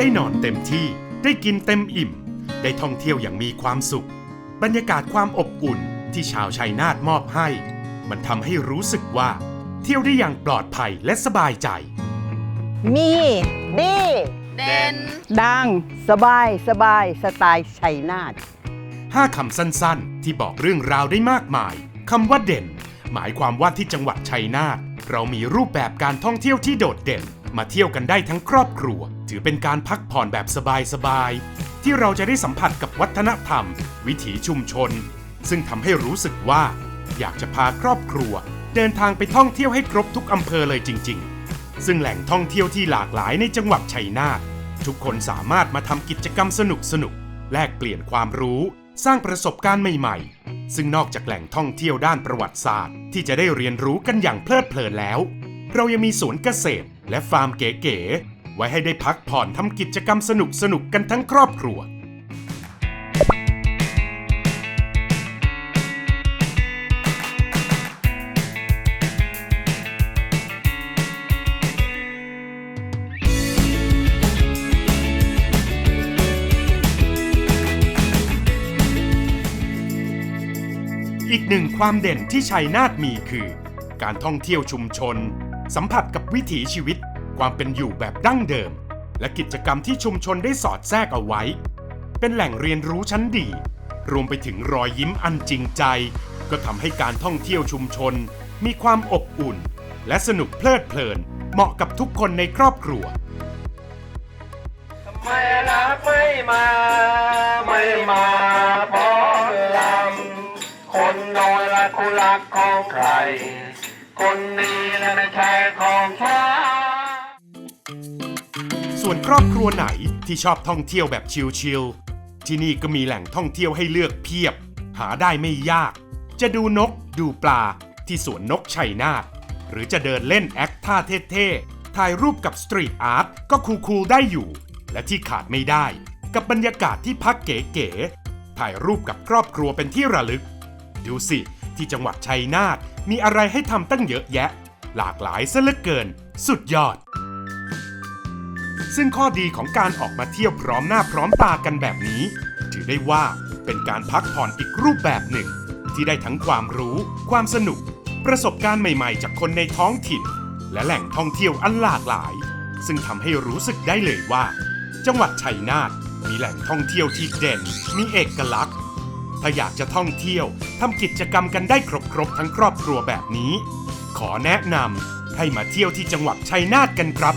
ได้นอนเต็มที่ ได้กินเต็มอิ่ม ได้ท่องเที่ยวอย่างมีความสุข บรรยากาศความอบอุ่นที่ชาวชัยนาทมอบให้ มันทำให้รู้สึกว่า เที่ยวได้อย่างปลอดภัยและสบายใจ มี ดี เด่น ดัง สบาย สบาย สไตล์ชัยนาทห้าคำสั้นๆ ที่บอกเรื่องราวได้มากมายคำว่าเด่น หมายความว่าที่จังหวัดชัยนาทเรามีรูปแบบการท่องเที่ยวที่โดดเด่น มาเที่ยวกันได้ทั้งครอบครัว ถือเป็นการพักผ่อนแบบสบายๆ ที่เราจะได้สัมผัสกับวัฒนธรรม วิถีชุมชน ซึ่งทำให้รู้สึกว่า อยากจะพาครอบครัว เดินทางไปท่องเที่ยวให้ครบทุกอำเภอเลยจริง ๆ ซึ่งแหล่งท่องเที่ยวที่หลากหลายในจังหวัดชัยนาททุกคนสามารถมาทำกิจกรรมสนุกสนุกๆแลกเปลี่ยนความรู้ สร้างประสบการณ์ใหม่ๆ ซึ่งนอกจากแหล่งท่องเที่ยวด้านประวัติศาสตร์ ที่จะได้เรียนรู้กันอย่างเพลิดเพลินแล้ว เรายังมีสวนเกษตร และฟาร์มเก๋ๆไว้ให้ได้พักผ่อนทำกิจกรรมสนุกๆกันทั้งครอบครัว อีกหนึ่งความเด่นที่ชัยนาทมีคือ การท่องเที่ยวชุมชน สัมผัสกับวิถีชีวิต ความเป็นอยู่แบบดั้งเดิม และกิจกรรมที่ชุมชนได้สอดแทรกเอาไว้ เป็นแหล่งเรียนรู้ชั้นดี รวมไปถึงรอยยิ้มอันจริงใจ ก็ทำให้การท่องเที่ยวชุมชน มีความอบอุ่น และสนุกเพลิดเพลิน เหมาะกับทุกคนในครอบครัวไมรักไม่มาไม่มาเพราะลำคนโดยรักคุรักของใคร คนนี้นะไม่ใช่ของฉันส่วนครอบครัวไหนที่ชอบท่องเที่ยวแบบชิลๆ ที่นี่ก็มีแหล่งท่องเที่ยวให้เลือกเพียบ หาได้ไม่ยาก จะดูนกดูปลาที่สวนนกชัยนาทหรือจะเดินเล่นแอคท่าเท่ๆ ถ่ายรูปกับสตรีทอาร์ตก็คูลๆได้อยู่ และที่ขาดไม่ได้ กับบรรยากาศที่พักเก๋ๆ ถ่ายรูปกับครอบครัวเป็นที่ระลึก ดูสิ ที่จังหวัดชัยนาทมีอะไรให้ทำตั้งเยอะแยะ หลากหลายซะเหลือเกิน สุดยอด ซึ่งข้อดีของการออกมาเที่ยวพร้อมหน้าพร้อมตากันแบบนี้ ถือได้ว่าเป็นการพักผ่อนอีกรูปแบบหนึ่ง ที่ได้ทั้งความรู้ ความสนุก ประสบการณ์ใหม่ๆ จากคนในท้องถิ่น และแหล่งท่องเที่ยวอันหลากหลาย ซึ่งทำให้รู้สึกได้เลยว่า จังหวัดชัยนาทมีแหล่งท่องเที่ยวที่เด่น มีเอกลักษณ์ ถ้าอยากจะท่องเที่ยวทำกิจกรรมกันได้ครบๆทั้งครอบครัวแบบนี้ ขอแนะนำให้มาเที่ยวที่จังหวัดชัยนาทกันครับ